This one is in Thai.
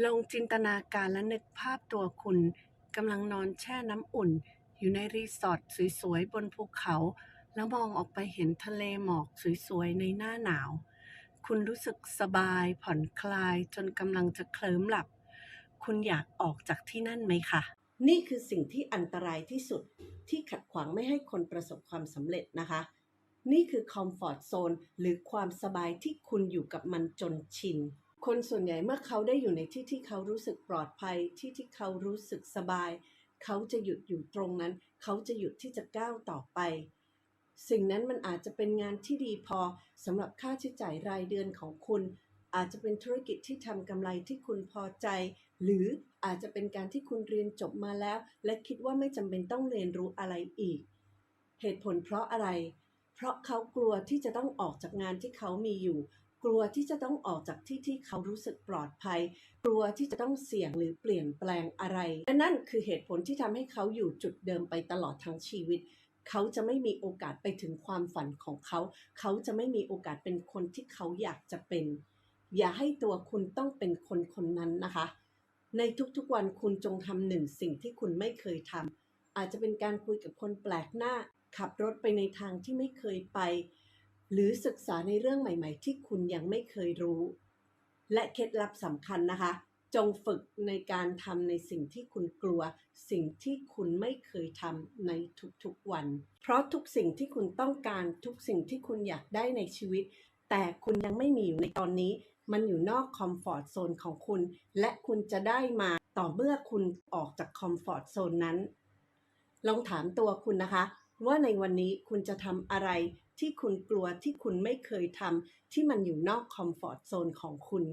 ลองจินตนาการและนึกภาพตัวคุณกำลังนอนแช่น้ำอุ่น อยู่ในรีสอร์ทสวยๆ บนภูเขา แล้วมองออกไปเห็นทะเลหมอกสวยๆ ในหน้าหนาว คุณรู้สึกสบายผ่อนคลายจนกำลังจะเคลิ้มหลับ คุณอยากออกจากที่นั่นไหมคะ นี่คือสิ่งที่อันตรายที่สุดที่ขัดขวางไม่ให้คนประสบความสำเร็จนะคะ นี่คือคอมฟอร์ z โซนหรือความสบายที่คุณอยู่กับมันจนชิน คนส่วนใหญ่เมื่อเขาได้อยู่ในที่ที่เขารู้สึกปลอดภัยที่ที่เขารู้สึกสบาย เขาจะหยุดอยู่ตรงนั้น เขาจะหยุดที่จะก้าวต่อไป สิ่งนั้นมันอาจจะเป็นงานที่ดีพอสำหรับค่าใช้จ่ายรายเดือนของคุณ อาจจะเป็นธุรกิจที่ทำกำไรที่คุณพอใจ หรืออาจจะเป็นการที่คุณเรียนจบมาแล้ว และคิดว่าไม่จำเป็นต้องเรียนรู้อะไรอีก เหตุผลเพราะอะไร เพราะเขากลัวที่จะต้องออกจากงานที่เขามีอยู่ กลัวที่จะต้องออกจากที่ที่เขารู้สึกปลอดภัย กลัวที่จะต้องเสี่ยงหรือเปลี่ยนแปลงอะไรและนั่นคือเหตุผลที่ทำให้เขาอยู่จุดเดิมไปตลอดทั้งชีวิต เขาจะไม่มีโอกาสไปถึงความฝันของเขา เขาจะไม่มีโอกาสเป็นคนที่เขาอยากจะเป็น อย่าให้ตัวคุณต้องเป็นคนคนนั้นนะคะ ในทุกๆวันคุณจงทำหนึ่งสิ่งที่คุณไม่เคยทำอาจจะเป็นการคุยกับคนแปลกหน้า ขับรถไปในทางที่ไม่เคยไป หรือศึกษาในเรื่องใหม่ ๆ ที่คุณยังไม่เคยรู้ และเคล็ดลับสำคัญนะคะ จงฝึกในการทำในสิ่งที่คุณกลัว สิ่งที่คุณไม่เคยทำในทุกๆวัน เพราะทุกสิ่งที่คุณต้องการทุกสิ่งที่คุณอยากได้ในชีวิต แต่คุณยังไม่มีอยู่ในตอนนี้ มันอยู่นอกคอมฟอร์ตโซนของคุณ และคุณจะได้มาต่อเมื่อคุณออกจากคอมฟอร์ตโซนนั้น ลองถามตัวคุณนะคะ ว่าในวันนี้คุณจะทำอะไรที่คุณกลัวที่คุณไม่เคยทำที่มันอยู่นอกคอมฟอร์ตโซนของคุณ